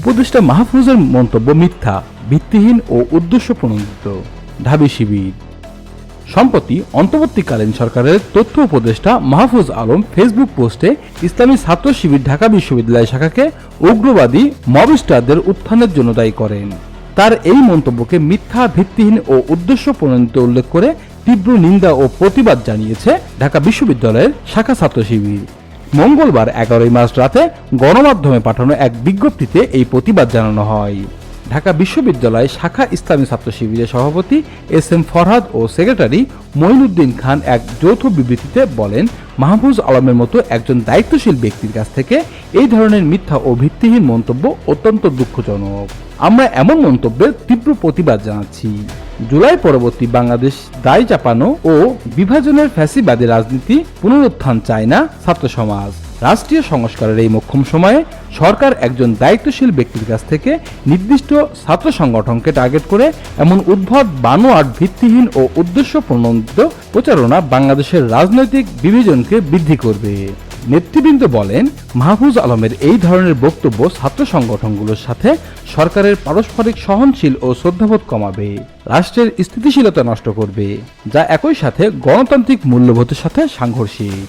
উপদেষ্টা মাহফুজের মন্তব্য মিথ্যা, ভিত্তিহীন ও উদ্দেশ্য প্রণোদিত ঢাবি শিবির। সম্প্রতি অন্তর্বর্তীকালীন সরকারের তথ্য উপদেষ্টা মাহফুজ আলম ফেসবুক পোস্টে ইসলামী ছাত্র শিবির ঢাকা বিশ্ববিদ্যালয় শাখাকে উগ্রবাদী মবিস্টারদের উত্থানের জন্য দায়ী করেন। তার এই মন্তব্যকে মিথ্যা, ভিত্তিহীন ও উদ্দেশ্য প্রণোদিত উল্লেখ করে তীব্র নিন্দা ও প্রতিবাদ জানিয়েছে ঢাকা বিশ্ববিদ্যালয়ের শাখা ছাত্র শিবির। মঙ্গলবার এগারোই মার্চ রাতে গণমাধ্যমে পাঠানো এক বিজ্ঞপ্তিতে এই প্রতিবাদ জানানো হয়। ঢাকা বিশ্ববিদ্যালয় শাখা ইসলামী ছাত্র শিবিরের সভাপতি এস এম ফরহাদ ও সেক্রেটারি মঈনুদ্দিন খান এক যৌথ বিবৃতিতে বলেন, মাহফুজ আলমের মতো একজন দায়িত্বশীল ব্যক্তির কাছ থেকে এই ধরনের মিথ্যা ও ভিত্তিহীন মন্তব্য অত্যন্ত দুঃখজনক। আমরা এমন মন্তব্যের তীব্র প্রতিবাদ জানাচ্ছি। জুলাই পরবর্তী বাংলাদেশ, দায় চাপানো ও বিভাজনের ফ্যাসিবাদী রাজনীতি পুনরুত্থান চায় না ছাত্র সমাজ। রাষ্ট্রীয় সংস্কারের এই মোক্ষম সময়ে সরকার একজন দায়িত্বশীল ব্যক্তির কাছ থেকে নির্দিষ্ট ছাত্র সংগঠনকে টার্গেট করে এমন উদ্ভট বানোয়াট ভিত্তিহীন ও উদ্দেশ্য প্রণোদিত প্রচারণা বাংলাদেশের রাজনৈতিক বিভাজনকে বৃদ্ধি করবে। নেতৃবৃন্দ বলেন, মাহফুজ আলমের এই ধরনের বক্তব্য ছাত্র সংগঠনগুলোর সাথে সরকারের পারস্পরিক সহনশীল ও শ্রদ্ধাবোধ কমাবে, রাষ্ট্রের স্থিতিশীলতা নষ্ট করবে, যা একই সাথে গণতান্ত্রিক মূল্যবোধের সাথে সাংঘর্ষিক।